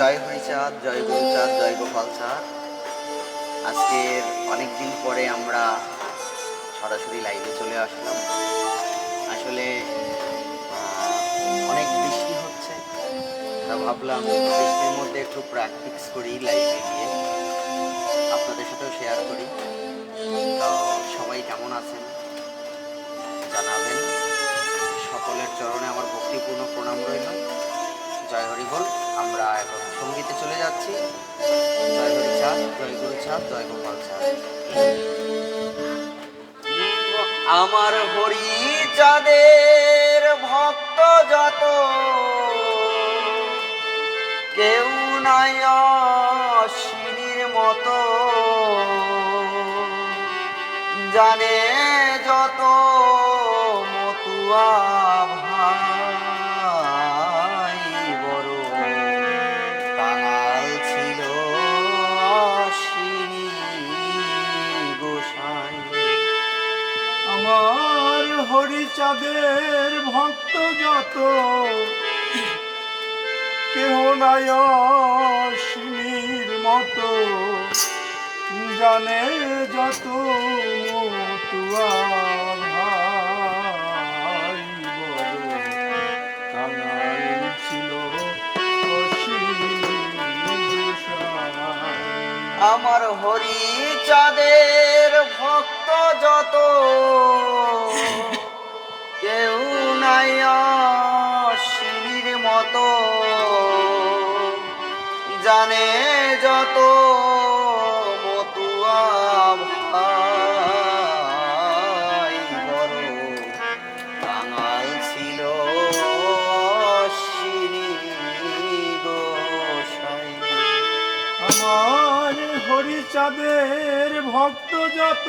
জয় হরিচাঁদ জয় গুরুচাঁদ জয় গোপাল চাঁদ। আজকের অনেক দিন পরে আমরা সরাসরি লাইভে চলে আসলাম। আসলে অনেক বৃষ্টি হচ্ছে। তা ভাবলাম বৃষ্টির মধ্যে একটু প্র্যাকটিস করি লাইভে গিয়ে। আপনাদের সাথেও শেয়ার করি। সবাই কেমন আছেন? জানাবেন। সকলের চরণে আমার ভক্তিপূর্ণ প্রণাম রইল। জয় হরি বল। আমরা এখন সঙ্গীতে চলে যাচ্ছি। জয় জয় গুরু জয় গোপাল আমার হরি চাঁদের ভক্ত যত, কেউ নাই অশ্বিনীর মতো। জানে যত মতুয়া হরিচাঁদের ভক্ত যত কেহ অশ্বিনীর মতো জানে যত। আমার হরি চাঁদের ভক্ত যত নাই অশ্বিনীর মতো। জানে যত মতুয়া ভাই বড়। কাঙাল ছিল আমার হরিচাঁদের ভক্ত যত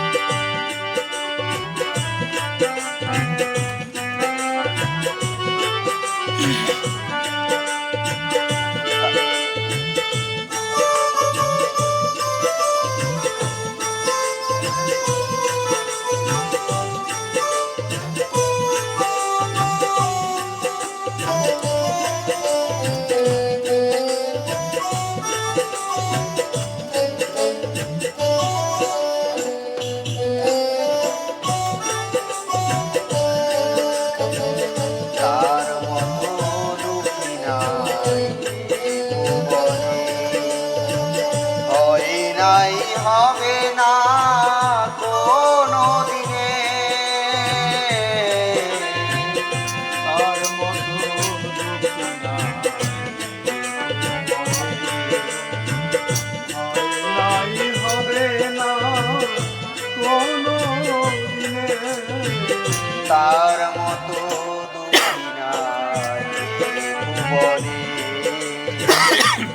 তার মতো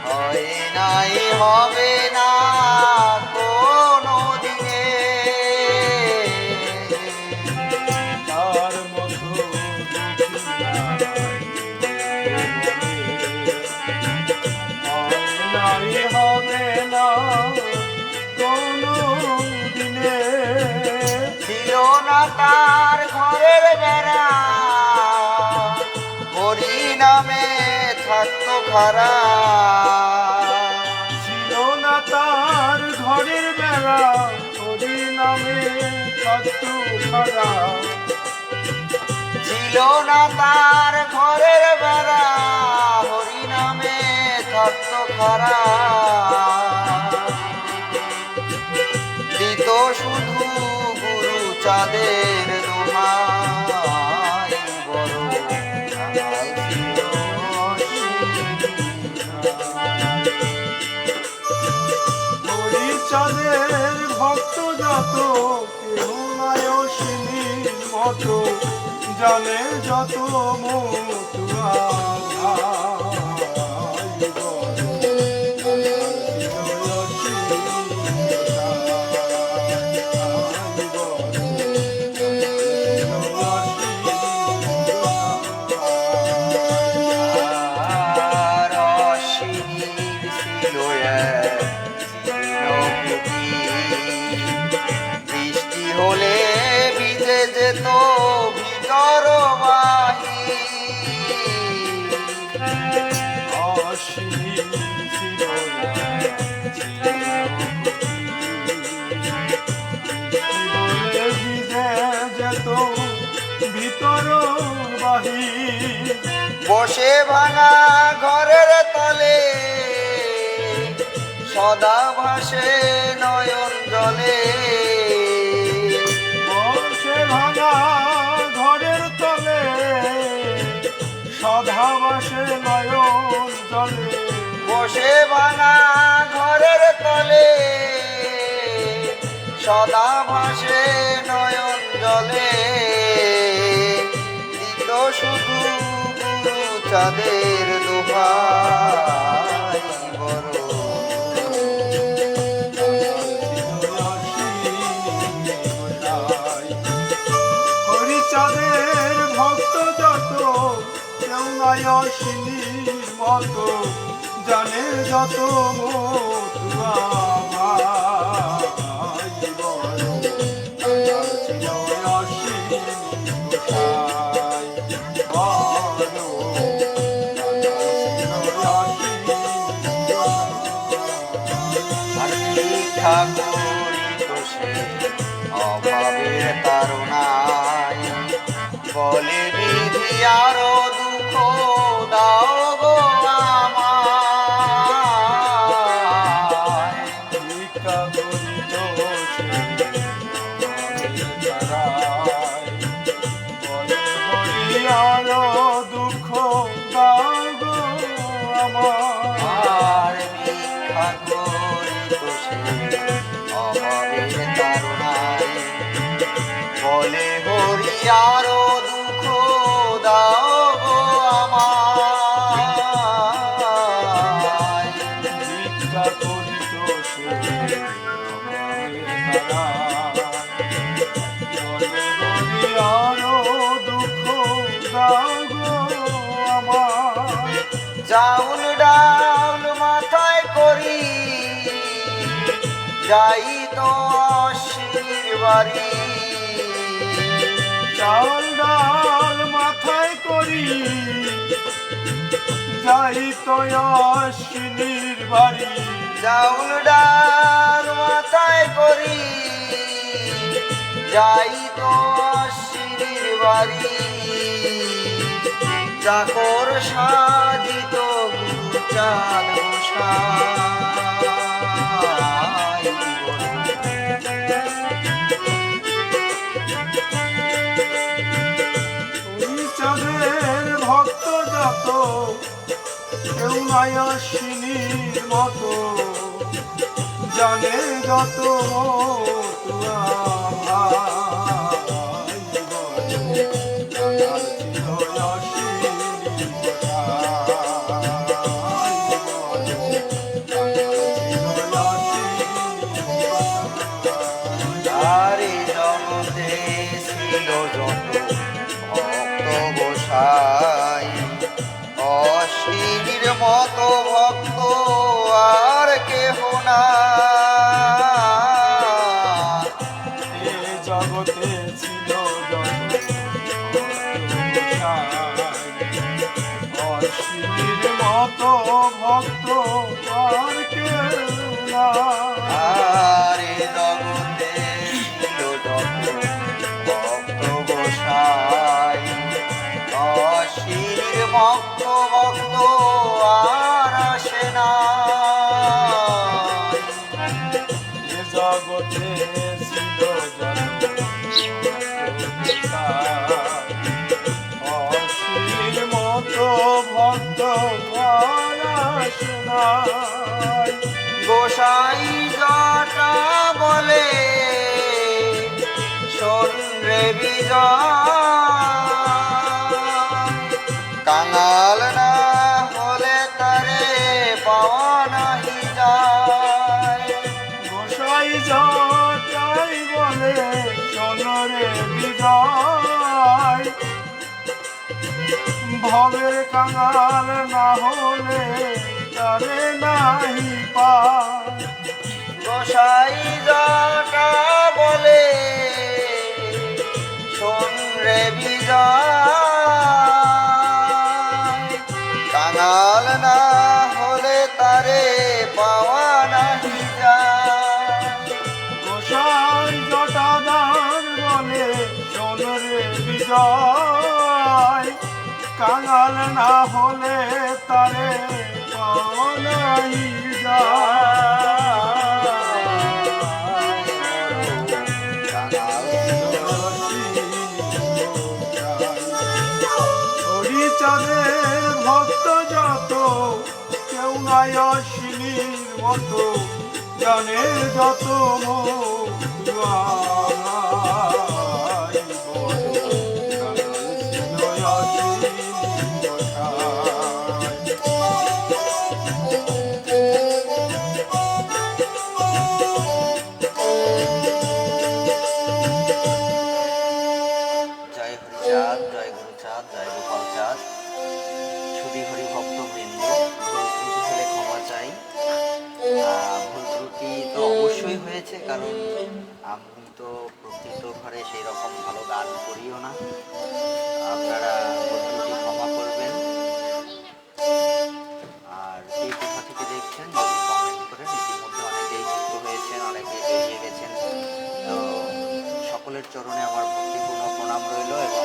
হয় নাই হবে খারা ছিল না তার ঘরের বেড়া হরি নামে কত ভরা ছিল না তার ঘরের বেড়া হরি নামে থাকতো খারা চাঁদের ভক্ত যত কেউ জানে যত মতুয়া যেত ভিতর বসে ভাঙা ঘরের তলে সদা ভাসে নয়ন জলে। বসে ভাঙা ঘরের তলে সদা বাসে নয়ন জলে। বসে ভাঙা ঘরের তলে সদা ভাসে জলে দিত শুধু চাঁদের দোহাই বড়। হরিচাঁদের ভক্ত যত জানে যত মতুয়া ভিক্ষা করিত সে অভাবের তারণায়। বলে বিধি আরও দুঃখ দাও বলে হরি আরও দুঃখ দাও হরি আরও দুঃখ দাও আমার চাউল ডাউল মাথায় করি যাই তো অশ্বিনীর বাড়ি চাল ডাল মাথায় করি। যাই তো অশ্বিনীর বাড়ি। চাউল ডাল মাথায় করি। যাই তো অশ্বিনীর বাড়ি। চাকর সাজিত চাঁদ যত কেউ নাই অশ্বিনীর মতো জানে যত মতুয়া ভক্ত আর কেউ না। আরে জগতে ভক্ত গোসাই ভক্ত ভক্ত। নাই গোসাই জটা বলে শোন রে কাঙাল না হলে তারে পাওয়া নাহি যায়। গোসাই জটাই বলে সোনরে বিজয়। ভবের কাঙাল না হলে তারে নাহি পা গোসাই নাই মতো জানে যত জয় তো প্রকৃত ঘরে সেই রকম ভালো গান করিও না। আপনারা ত্রুটি ক্ষমা করবেন। আর কে কোথা থেকে দেখছেন? যদি কমেন্ট করেন ইতিমধ্যে অনেকেই যুক্ত হয়েছেন অনেকে বেরিয়ে গেছেন। তো সকলের চরণে আমার ভক্তিপূর্ণ প্রণাম রইল এবং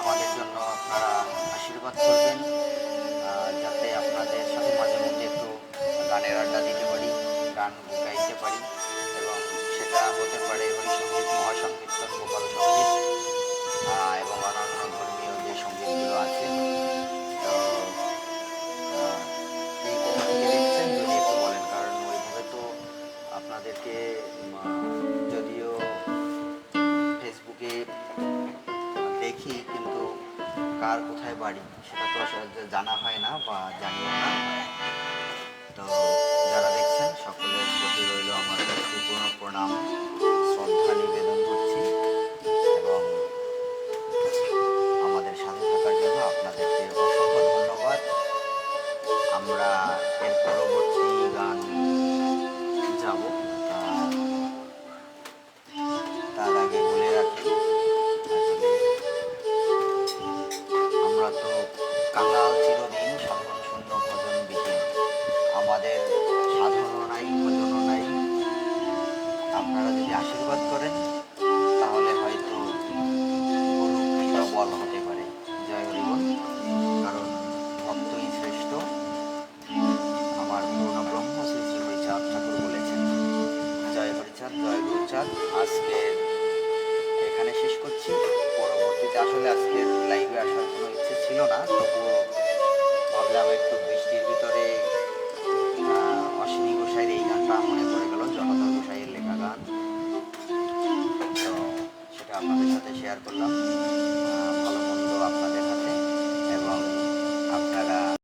আমাদের জন্য আপনারা আশীর্বাদ করবেন। যাতে আপনাদের সাথে মাঝে মধ্যে একটু গানের আড্ডা দিতে পারি, গান গাইতে পারি। সেটা হতে পারে হরিসঙ্গীত মহাসংকীর্তন গোপাল সংগীত এবং অন্যান্য ধর্মীয় যে সঙ্গীতগুলো আছে। তো এই কারণ ওইভাবে তো আপনাদেরকে যদিও ফেসবুকে দেখি, কিন্তু কার কোথায় বাড়ি, সেটা তো জানা হয় না বা জানিও না। তো যারা সকলের প্রতি রইল আমার পূর্ণ প্রণাম, শ্রদ্ধা, নিবেদন করছি এবং আমাদের সাথে থাকার জন্য আপনাদেরকে অসংখ্য ধন্যবাদ। আমরা এর পরবর্তী গুরুচাঁদ আজকে এখানে শেষ করছি। পরবর্তীতে আসলে আজকে লাইভে আসার কোনো ইচ্ছে ছিল না, তবুও ভাবলাম একটু বৃষ্টির ভিতরে অশ্বিনী গোসাইয়ের এই গানটা মনে পড়ে গেল, জনতা গোসাইয়ের লেখা গান। তো সেটা আপনাদের সাথে শেয়ার করলাম।